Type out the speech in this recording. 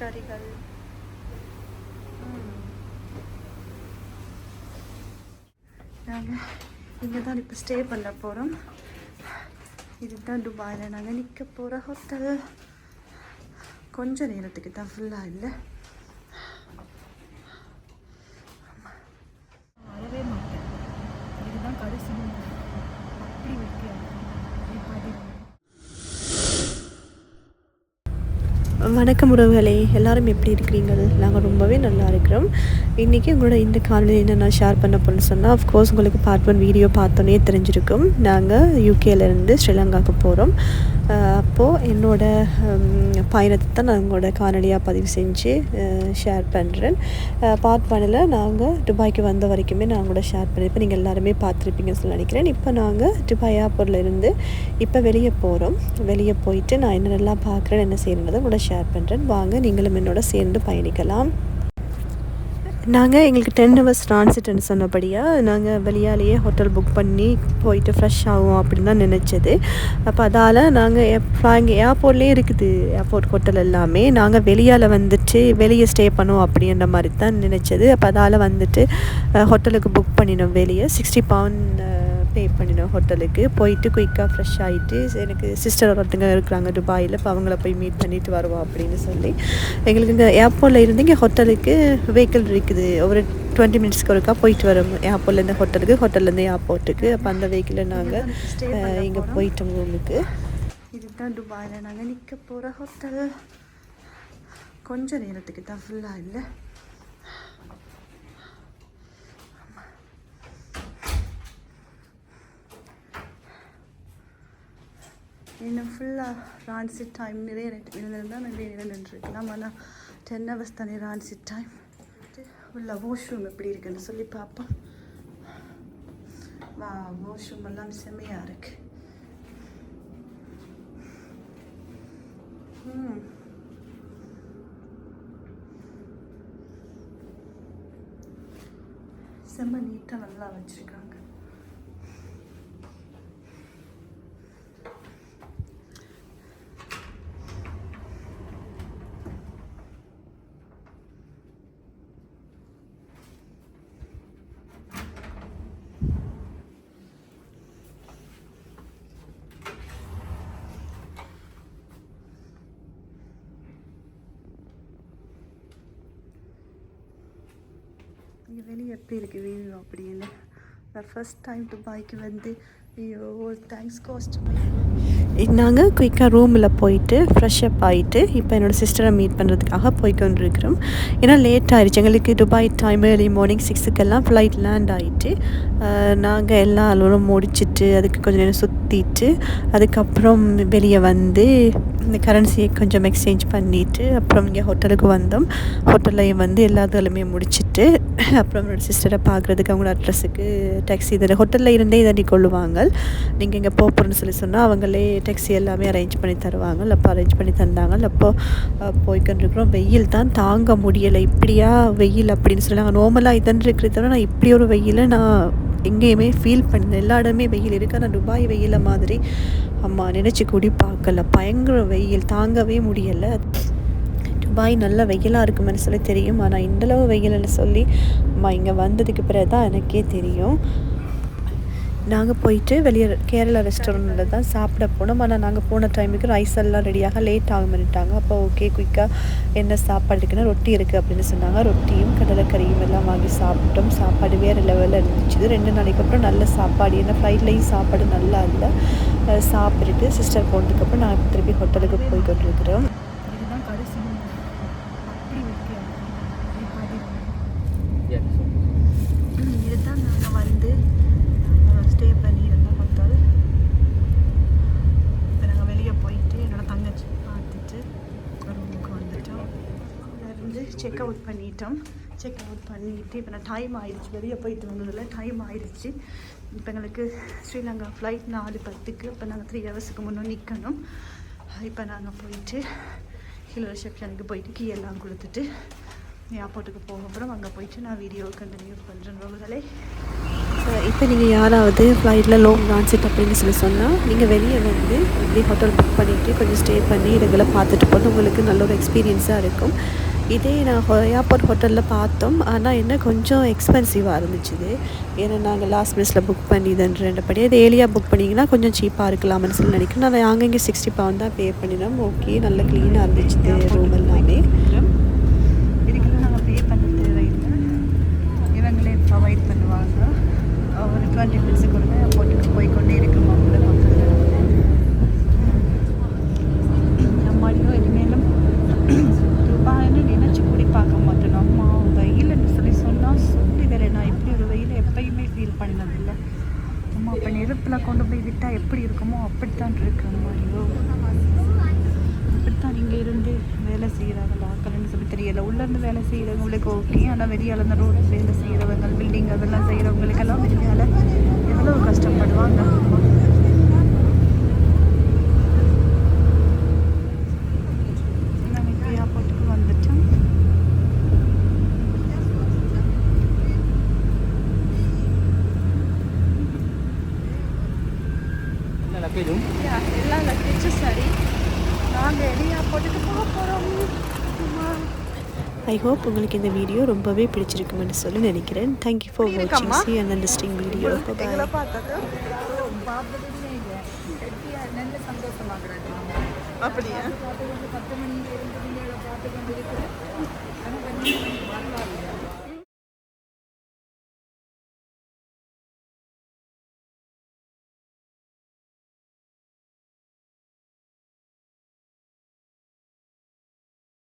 கறிகள். நாங்கள் இங்கே தான் இப்போ ஸ்டே பண்ண போகிறோம் இதுதான் துபாயில் நாங்கள் நிற்க போகிற ஹோட்டல் கொஞ்ச நேரத்துக்கு தான் ஃபுல்லாக இல்லை. வணக்கம் உறவுகளே எல்லாரும் எப்படி இருக்கிறீங்கள் நாங்கள் ரொம்பவே நல்லா இருக்கிறோம். இன்றைக்கி உங்களோட இந்த காலையில் என்ன நான் ஷேர் பண்ண போகிறேன்னு சொன்னால் அஃப்கோர்ஸ் உங்களுக்கு பார்ட் ஒன் வீடியோ பார்த்தோன்னே தெரிஞ்சிருக்கும். நாங்கள் யூகேலேருந்து ஸ்ரீலங்காவுக்கு போகிறோம் அப்போது என்னோட பயணத்தை தான் நான் உங்களோட காணொலியாக பதிவு செஞ்சு ஷேர் பண்ணுறேன் பார்ட் ஒனில் நாங்கள் துபாய்க்கு வந்த வரைக்குமே நான் கூட ஷேர் பண்ணியிருப்பேன் நீங்கள் எல்லாருமே பார்த்துருப்பீங்கன்னு சொல்லி நினைக்கிறேன். இப்போ நாங்கள் துபாய் ஏர்போர்ட்ல இருந்து இப்போ வெளியே போகிறோம் வெளியே போயிட்டு நான் என்னென்னலாம் பார்க்குறேன் என்ன செய்யணுன்றதை கூட ஷேர் பண்ணுறேன் வாங்க நீங்களும் என்னோட சேர்ந்து பயணிக்கலாம். நாங்கள் எங்களுக்கு டென் ஹவர்ஸ் ட்ரான்சிட்னு சொன்னபடியாக நாங்கள் வெளியாலேயே ஹோட்டல் புக் பண்ணி போயிட்டு ஃப்ரெஷ் ஆகும் அப்படின்னு தான் நினச்சது. அப்போ அதால் நாங்கள் எப்போ இங்கே ஏர்போர்ட்லேயே இருக்குது ஏர்போர்ட் ஹோட்டல் எல்லாமே. நாங்கள் வெளியால் வந்துட்டு வெளியே ஸ்டே பண்ணோம் அப்படின்ற மாதிரி தான் நினச்சது. அப்போ அதால் வந்துட்டு ஹோட்டலுக்கு புக் பண்ணினோம் வெளியே. சிக்ஸ்டி பவுண்ட் பே பண்ணினோம் ஹோட்டலுக்கு. போயிட்டு குயிக்காக ஃப்ரெஷ் ஆகிட்டு எனக்கு சிஸ்டர் ஒருத்தங்க இருக்கிறாங்க துபாயில் இப்போ அவங்கள போய் மீட் பண்ணிட்டு வருவோம் அப்படின்னு சொல்லி. எங்களுக்கு இங்கே ஏர்போர்ட்டில் இருந்து இங்கே ஹோட்டலுக்கு வெஹிக்கிள் இருக்குது. ஒரு டுவெண்ட்டி மினிட்ஸ்க்கு ஒருக்கா போயிட்டு வரோம். ஏர்போர்ட்லேருந்து ஹோட்டலுக்கு ஹோட்டல்லேருந்து ஏர்போர்ட்டுக்கு அப்போ அந்த வெஹிக்கிளில் நாங்கள் இங்கே போயிட்டோம் ரூமுக்கு இதுதான் துபாயில் நாங்கள் நிற்க போகிற ஹோட்டல் கொஞ்ச நேரத்துக்கு தான் ஃபுல்லாக இல்லை. இன்னும் ஃபுல்லாக ரான்சிட் டைம் நிறைய இருந்திருந்தால் நிறைய நேரம் நின்றுருக்கலாம் ஆனால் டென் ஹவர்ஸ் தானே ரான்சிட் டைம் உள்ள வாஷ்ரூம் எப்படி இருக்குன்னு சொல்லி பார்ப்போம். வா வாஷ்ரூம் எல்லாம் செம்மையாக இருக்குது ம் செம்ம நீட்டாக நல்லா வச்சுருக்காங்க. நீங்கள் வெளியே எப்படி இருக்கு வியூ அப்படின்னு நான் ஃபஸ்ட் டைம் துபாய்க்கு வந்து ஐயோ தேங்க்ஸ் காஸ்ட் நாங்கள் குயிக்காக ரூமில் போயிட்டு ஃப்ரெஷ் அப் ஆகிட்டு இப்போ என்னோடய சிஸ்டரை மீட் பண்ணுறதுக்காக போய்க்கொண்டிருக்கிறோம் ஏன்னா லேட் ஆயிடுச்சு. எங்களுக்கு துபாய் டைம் ஏர்லி மார்னிங் சிக்ஸுக்கெல்லாம் ஃப்ளைட் லேண்ட் ஆகிட்டு நாங்கள் எல்லா அலுவலும் முடிச்சிட்டு அதுக்கு கொஞ்சம் நேரம் சுற்றிட்டு அதுக்கப்புறம் வெளியே வந்து இந்த கரன்சியை கொஞ்சம் எக்ஸ்சேஞ்ச் பண்ணிவிட்டு அப்புறம் இங்கே ஹோட்டலுக்கு வந்தோம். ஹோட்டல்லையும் வந்து எல்லா முடிச்சுட்டு முடிச்சிட்டு அப்புறம் என்னோட சிஸ்டரை பார்க்குறதுக்கு அவங்களோட அட்ரஸுக்கு டாக்ஸி இதில் ஹோட்டலில் இருந்தே இதை கொள்ளுவாங்க. நீங்கள் இங்கே போகிறோன்னு சொல்லி சொன்னால் அவங்களே டாக்ஸி எல்லாமே அரேஞ்ச் பண்ணி தருவாங்க. லப்போ அரேஞ்ச் பண்ணி தந்தாங்க. அப்போ போய்க்கொண்டிருக்கிறோம். வெயில் தான் தாங்க முடியலை. இப்படியா வெயில் அப்படின்னு சொல்லுவாங்க நார்மலாக இதன் இருக்கிறத விட நான் இப்படி ஒரு வெயிலை நான் எங்கேயுமே ஃபீல் பண்ணல. எல்லா இடமே வெயில் இருக்குது ஆனால் துபாய் வெயில மாதிரி அம்மா நினச்சி கூடி பார்க்கல. பயங்கர வெயில். தாங்கவே முடியலை. துபாய் நல்ல வெயிலாக இருக்குமென்னு சொல்லி தெரியும். ஆனால் இந்தளவு வெயில்னு சொல்லி அம்மா இங்கே வந்ததுக்கு பிறகு தான் எனக்கே தெரியும். நாங்கள் போயிட்டு வெளியே கேரளா ரெஸ்டாரண்ட்டில் தான் சாப்பிட போனோம். ஆனால் நாங்கள் போன டைமுக்கு ரைஸ் எல்லாம் ரெடியாக லேட் ஆகும்னுட்டாங்க அப்போ ஓகே குயிக்காக என்ன சாப்பாடு இருக்குன்னா ரொட்டி இருக்குது அப்படின்னு சொன்னாங்க. ரொட்டியும் கடலைக்கறியும் எல்லாம் வாங்கி சாப்பிட்டோம். சாப்பாடு வேறு லெவலில் இருந்துச்சு. ரெண்டு நாளைக்கு அப்புறம் நல்ல சாப்பாடு. ஏன்னா ஃப்ளைட்லேயும் சாப்பாடு நல்லா இல்லை. சாப்பிட்டுட்டு சிஸ்டர் போனதுக்கப்புறம் நாங்கள் திருப்பி ஹோட்டலுக்கு போய் கொண்டிருக்கிறோம். இதுதான் நாங்கள் வந்து ஸ்டே பண்ணியிருந்த ஹோட்டல் இப்போ நாங்கள் வெளியே போயிட்டு என்னோடய தங்கச்சி பார்த்துட்டு ரூமுக்கு வந்துட்டோம். இருந்து செக் அவுட் பண்ணிட்டோம். செக் அவுட் பண்ணிட்டு இப்போ நான் டைம் ஆயிடுச்சு. வெளியே போயிட்டு வந்ததில் டைம் ஆயிடுச்சு. இப்போ எங்களுக்கு ஸ்ரீலங்கா ஃப்ளைட் நாலு பத்துக்கு. இப்போ நாங்கள் த்ரீ ஹவர்ஸுக்கு முன்னே நிற்கணும் இப்போ நாங்கள் போயிட்டு கீழே ரிசப்ஷனுக்கு போயிட்டு கீ எல்லாம் கொடுத்துட்டு ஏர்போர்ட்டுக்கு போக அப்புறம் அங்கே போயிட்டு நான் வீடியோ கண்டினியூ பண்ணுறேன் உங்களே இப்போ நீங்கள் யாராவது ஃப்ளைட்டில் லோங் ட்ரான்சிட் அப்படின்னு சொல்லி சொன்னால் நீங்கள் வெளியே வந்து இப்படி ஹோட்டல் புக் பண்ணிவிட்டு கொஞ்சம் ஸ்டே பண்ணி இடங்களை பார்த்துட்டு போகிறது உங்களுக்கு நல்ல ஒரு எக்ஸ்பீரியன்ஸாக இருக்கும். இதே நான் ஏர்போர்ட் ஹோட்டலில் பார்த்தோம். ஆனால் என்ன கொஞ்சம் எக்ஸ்பென்சிவாக இருந்துச்சு ஏன்னா நாங்கள் லாஸ்ட் மினிட்ஸில் புக் பண்ணி இதுன்றபடி இது புக் பண்ணிங்கன்னா கொஞ்சம் சீப்பாக இருக்கலாம்னு சொல்லி நினைக்கிறேன். நான் நாங்கள் இங்கே சிக்ஸ்டி பவுண்ட் தான் பே பண்ணினோம் ஓகே நல்ல க்ளீனாக இருந்துச்சு ரூம் எல்லாமே இதுக்கெல்லாம் நாங்கள் பே பண்ண தேவையில்லை இவங்களே ப்ரொவைட் பண்ணுவாங்க ஒரு டுவெண்ட்டி மினிட்ஸுக்கு கூட போட்டுக்கு போய்க்கொண்டே இருக்கும் அவங்கள நம்மளையும் இனிமேலும் துபாய்னு நினச்சி கூடி பார்க்க மாட்டேன் அம்மா வெயில்னு சொல்லி சொன்னால் சொல்லி வேற நான் இப்படி ஒரு வெயிலை எப்பயுமே ஃபீல் பண்ணதில்லை அம்மா அப்போ நெருப்பில் கொண்டு போய் விட்டால் எப்படி இருக்குமோ அப்படித்தான் இருக்கு மாதிரியோ அப்படித்தான் இங்கே இருந்து வேலை செய்கிறாங்களா ஆக்கலன்னு சொல்லி தெரியல. உள்ளேருந்து வேலை செய்கிறவங்களுக்கு ஓகே ஆனால் வெளியால் இந்த ரோடு வேலை செய்கிறவங்க பில்டிங் அதெல்லாம் செய்கிறவங்களுக்கெல்லாம் வெளியால் எவ்வளோ கஷ்டப்படுவாங்க நாங்கள் இப்போ ஏர்போர்ட்டுக்கு வந்துட்டோம் யா, எல்லா லக்கேஜும் சரி நாங்கள் ஏர்போர்ட்டுக்கு போக போகிறோம் ஐ ஹோப் உங்களுக்கு இந்த வீடியோ ரொம்பவே பிடிச்சிருக்குமென்னு சொல்லி நினைக்கிறேன். தேங்க்யூ ஃபார் வாட்சிங்? சி அண்ட் அண்டர்ஸ்டிங் வீடியோ அப்படியா? பத்து மணியில